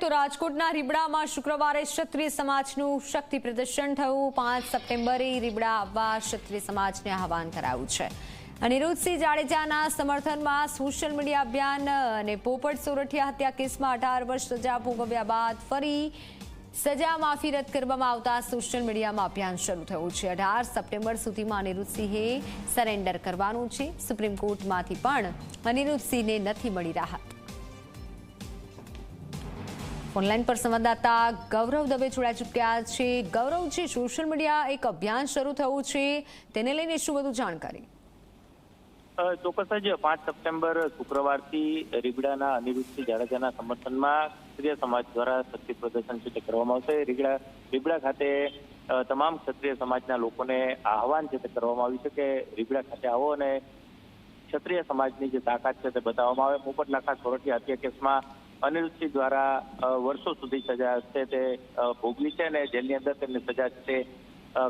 તો રાજકોટના રીબડામાં શુક્રવારે ક્ષત્રિય સમાજનું શક્તિ પ્રદર્શન થયું. પાંચ સપ્ટેમ્બરે રીબડા આવવા ક્ષત્રિય સમાજને આહવાન કરાયું છે. અનિરુદ્ધસિંહ જાડેજાના સમર્થનમાં સોશિયલ મીડિયા અભિયાન અને પોપટ સોરઠિયા હત્યા કેસમાં અઢાર વર્ષ સજા ભોગવ્યા બાદ ફરી સજા માફી રદ કરવામાં આવતા સોશિયલ મીડિયામાં અભિયાન શરૂ થયું છે. અઢાર સપ્ટેમ્બર સુધીમાં અનિરુદ્ધસિંહે સરેન્ડર કરવાનું છે. સુપ્રીમ કોર્ટમાંથી પણ અનિરુદ્ધસિંહને નથી મળી રાહત. ઓનલાઈન પર સંવાદદાતા ગૌરવ દવે જોડાઈ ચૂક્યા છે. ગૌરવ જે સોશિયલ મીડિયા એક અભિયાન શરૂ થયું છે. તેને લઈને શું વધુ જાણકારી? ચોક્કસ જ પાંચ સપ્ટેમ્બર શુક્રવારથી રીગડાના અનિરુદ્ધસિંહ જાડેજાના સમર્થનમાં ક્ષત્રિય સમાજ દ્વારા શક્તિ પ્રદર્શન છે તે કરવામાં આવશે. રીગડા રીગડા ખાતે તમામ ક્ષત્રિય સમાજના લોકોને આહવાન છે તે કરવામાં આવ્યું છે કે રીગડા ખાતે આવો અને ક્ષત્રિય સમાજની જે તાકાત છે તે બતાવવામાં આવે. પોપટ લાખા સોરઠિયા હત્યા કેસમાં અનિરુદ્ધસિંહ દ્વારા વર્ષો સુધી સજા છે તે ભોગવી છે અને જેલની અંદર તેમની સજા છે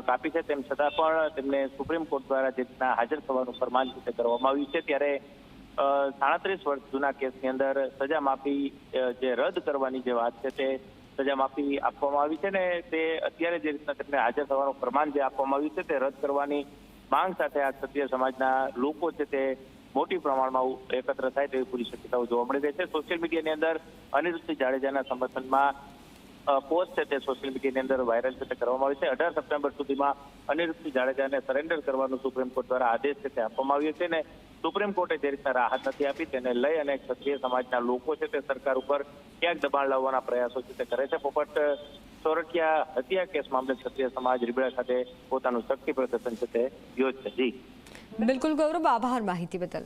કાપી છે તેમ છતાં પણ તેમને સુપ્રીમ કોર્ટ દ્વારા જે રીતના હાજર થવાનું ફરમાન છે કરવામાં આવ્યું છે. ત્યારે સાડત્રીસ વર્ષ જૂના કેસની અંદર સજા માફી જે રદ કરવાની જે વાત છે તે સજા માફી આપવામાં આવી છે ને તે અત્યારે જે રીતના તેમને હાજર થવાનું ફરમાન જે આપવામાં આવ્યું છે તે રદ કરવાની માંગ સાથે આ ક્ષત્રિય સમાજના લોકો છે તે મોટી પ્રમાણમાં એકત્ર થાય તેવી પૂરી શક્યતાઓ જોવા મળી રહી છે. સોશિયલ મીડિયાની અંદર અનિરુદ્ધસિંહ જાડેજાના સમર્થનમાં પોસ્ટ છે તે સોશિયલ મીડિયાની અંદર વાયરલ છે કરવામાં આવી છે. અઢાર સપ્ટેમ્બર સુધીમાં અનિરુદ્ધસિંહ જાડેજાને સરેન્ડર કરવાનું સુપ્રીમ કોર્ટ દ્વારા આદેશ છે તે આપવામાં આવ્યો છે ને સુપ્રીમ કોર્ટે જે રીતના રાહત નથી આપી તેને લઈ અને ક્ષત્રિય સમાજના લોકો છે તે સરકાર ઉપર ક્યાંક દબાણ લાવવાના પ્રયાસો છે તે કરે છે. પોપટ સોરઠિયા હત્યા કેસ મામલે ક્ષત્રિય સમાજ રીબડા ખાતે પોતાનું શક્તિ પ્રદર્શન છે તે યોજશે. જી. બિલકુલ ગૌરવ આભાર માહિતી બદલ.